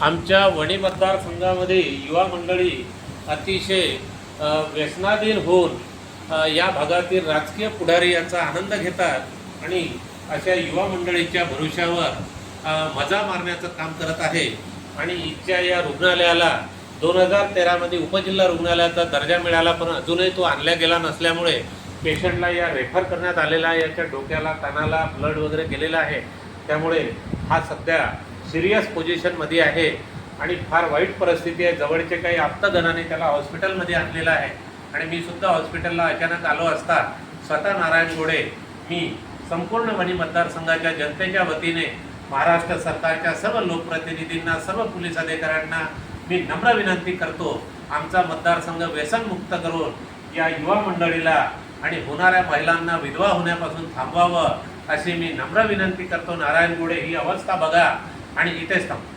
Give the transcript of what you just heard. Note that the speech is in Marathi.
आमच्या वणी मतदारसंघामध्ये युवा मंडळी अतिशय व्यसनाधीन होऊन या भागातील राजकीय पुढारी यांचा आनंद घेतात आणि अशा युवा मंडळीच्या भरोश्यावर अ, मजा मारण्याचं काम करत आहे. आणि इथच्या या रुग्णालयाला दोन हजार तेरामध्ये उपजिल्हा रुग्णालयाचा दर्जा मिळाला पण अजूनही तो आणला गेला नसल्यामुळे पेशंटला या रेफर करण्यात आलेला आहे याच्या डोक्याला कानाला ब्लड वगैरे गेलेला आहे. त्यामुळे हा सध्या सिरियस पोझिशनमध्ये आहे आणि फार वाईट परिस्थिती आहे. जवळचे काही आप्तगणाने त्याला हॉस्पिटलमध्ये आणलेलं आहे. आणि मी सुद्धा हॉस्पिटलला अचानक आलो असता स्वतः नारायण गोडे मी संपूर्ण वणी मतदारसंघाच्या जनतेच्या वतीने महाराष्ट्र सरकारच्या सर्व लोकप्रतिनिधींना सर्व पोलीस अधिकाऱ्यांना मी नम्र विनंती करतो. आमचा मतदारसंघ व्यसनमुक्त करून या युवा मंडळीला आणि होणाऱ्या महिलांना विधवा होण्यापासून थांबवावं अशी मी नम्र विनंती करतो. नारायण गोडे ही अवस्था बघा आणि इथेच थांबतो